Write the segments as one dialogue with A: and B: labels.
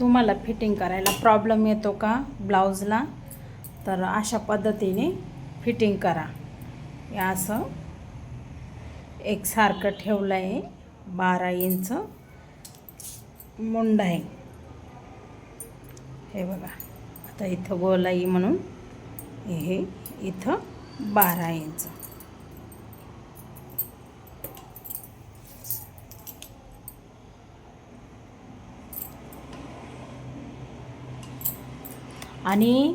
A: तुम्हाला फिटिंग करायला प्रॉब्लेम येतो का ब्लाऊजला तर अशा पद्धतीने फिटिंग करा. हे असं एकसारखं ठेवलं आहे बारा इंच मुंड आहे. हे बघा. आता इथं गोलाई म्हणून हे इथं बारा इंच. आणि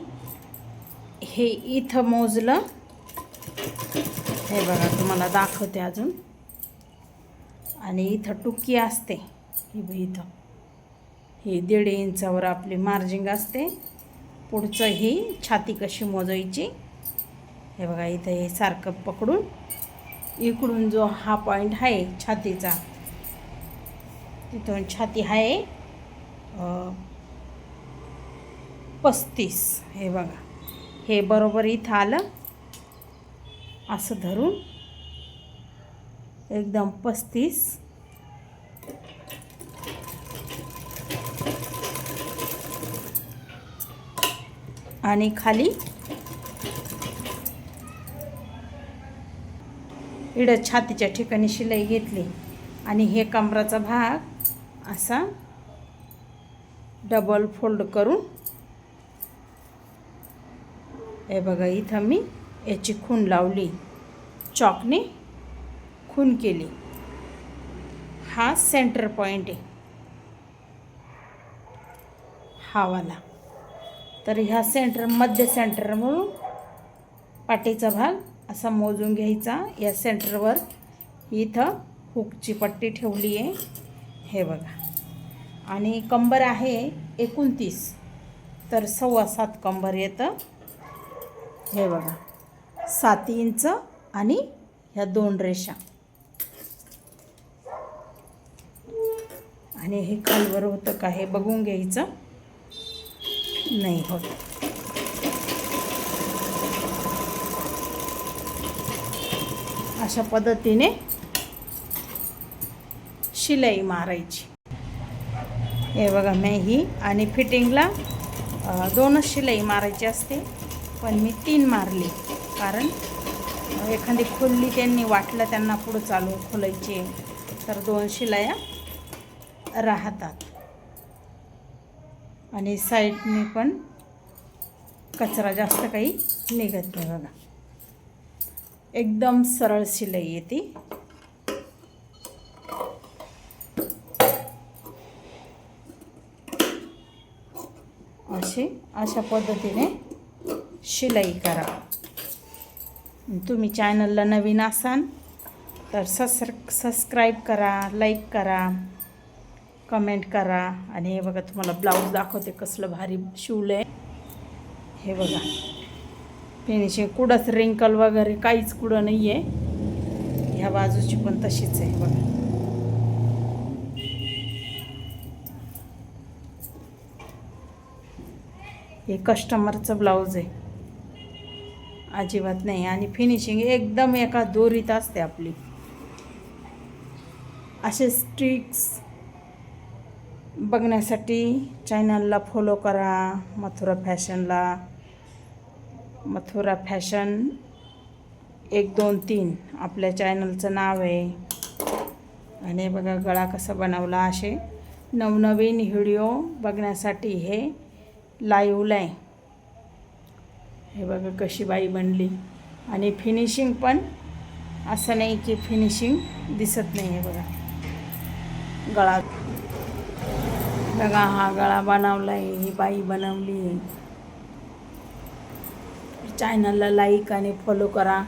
A: हे इथं मोजलं. हे बघा तुम्हाला दाखवते अजून. आणि इथं टुकी असते. ही इथं. ही दीड इंचावर आपली मार्जिंग असते. पुढचं ही छाती कशी मोजायची. हे बघा इथं हे सारखं पकडून. इकडून जो हा पॉईंट आहे छातीचा तिथून छाती आहे पस्तीस. हे बघा. हे बरोबर इथं आलं. असं धरून. एकदम पस्तीस. आणि खाली इडं छातीच्या ठिकाणी शिलाई घेतली. आणि हे कमराचा भाग असा डबल फोल्ड करून हे बघा इथं मी याची खून लावली. चॉकने खून केली. हा सेंटर पॉईंट आहे. हा वाला तर ह्या सेंटर मध्य सेंटर म्हणून पाटीचा भाग असा मोजून घ्यायचा. या सेंटरवर इथं हुकची पट्टी ठेवली आहे. हे बघा. आणि कंबर आहे एकोणतीस. तर सव्वा सात कंबर येतं. हे बघा. सात इंच आणि ह्या दोन रेषा. आणि हे खालवर होतं का हे बघून घ्यायचं? नाही होत. अशा पद्धतीने शिलाई मारायची. हे बघा मी ही आणि फिटिंगला दोनच शिलाई मारायची असते. पण मी तीन मारली. कारण एखादी खोलली त्यांनी वाटलं त्यांना पुढं चालू खोलायची. तर दोन शिलाया राहतात. आणि साईडने पण कचरा जास्त काही निघत नाही बघा. एकदम सरळ शिलाई येते अशी अशा पद्धतीने शिलाई करा. तुम्ही चॅनलला नवीन असाल तर ससर सबस्क्राईब करा लाईक करा कमेंट करा. आणि हे बघा तुम्हाला ब्लाऊज दाखवते कसलं भारी शिवलं आहे हे बघा. फिनिशिंग कुठंच रिंकल वगैरे काहीच कुठं नाही आहे ह्या बाजूची पण तशीच आहे बघा. हे कस्टमरचं ब्लाऊज आहे. अजिबात नाही. आणि फिनिशिंग एकदम एका दोरीत असते आपली. असे स्ट्रिक्स बघण्यासाठी चॅनलला फॉलो करा. मथुरा फॅशनला. मथुरा फॅशन एक दोन तीन आपल्या चॅनलचं नाव आहे. आणि बघा गळा कसा बनवला असे. नवनवीन व्हिडिओ बघण्यासाठी हे लाईव्हला आहे. हे बघा कशी बाई बनली. आणि फिनिशिंग पण असं नाही की फिनिशिंग दिसत नाही आहे बघा. गळा. बघा हा गळा बनवला आहे ही बाई बनवली. आहे चॅनलला लाईक आणि फॉलो करा.